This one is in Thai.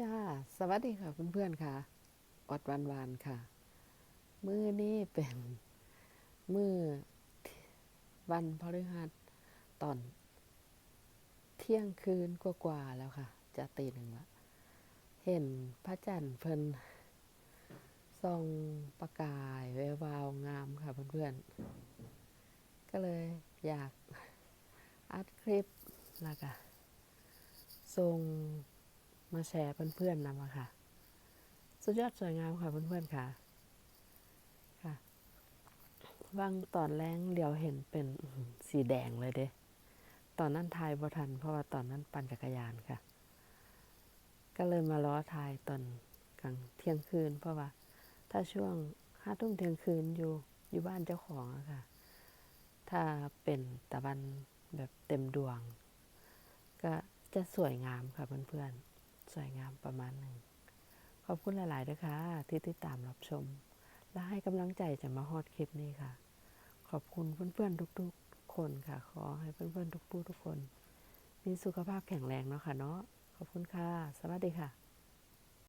จ้า สวัสดีค่ะเพื่อนๆค่ะ อดวันวานค่ะ มือนี้เป็นมือวันพฤหัสตอน เที่ยงคืนกว่าๆแล้วค่ะ จะตีหนึ่งละ เห็นพระจันทร์เพิ่นส่องประกายแวววาวงามค่ะเพื่อนๆ ก็เลยอยากอัดคลิปแล้วก็ส่ง มาแชร์เพื่อนๆนำมาค่ะ สุดยอดสวยงามค่ะเพื่อนๆค่ะค่ะบางตอนแรงเดียวเห็นเป็นสีแดงเลยเด้ตอนนั้นทายบ่ทันเพราะว่าตอนนั้นปั่นจักรยานค่ะ ก็เลยมาล้อทายตอนกลางเที่ยงคืน เพราะว่า ถ้าช่วงห้าทุ่มเที่ยงคืนอยู่อยู่บ้านเจ้าของอะค่ะ ถ้าเป็นตะวันแบบเต็มดวง ก็จะสวยงามค่ะเพื่อนๆ สวยงามประมาณหนึ่ง ขอบคุณหลาย ๆ ด้วยค่ะที่ติดตามรับชม และให้กำลังใจจะมาฮอดคลิปนี้ค่ะ ขอบคุณเพื่อน ๆ ทุก ๆ คนค่ะ ขอให้เพื่อน ๆ ทุกผู้ทุกคน มีสุขภาพแข็งแรงเนาะค่ะเนาะขอบคุณค่ะ สวัสดีค่ะ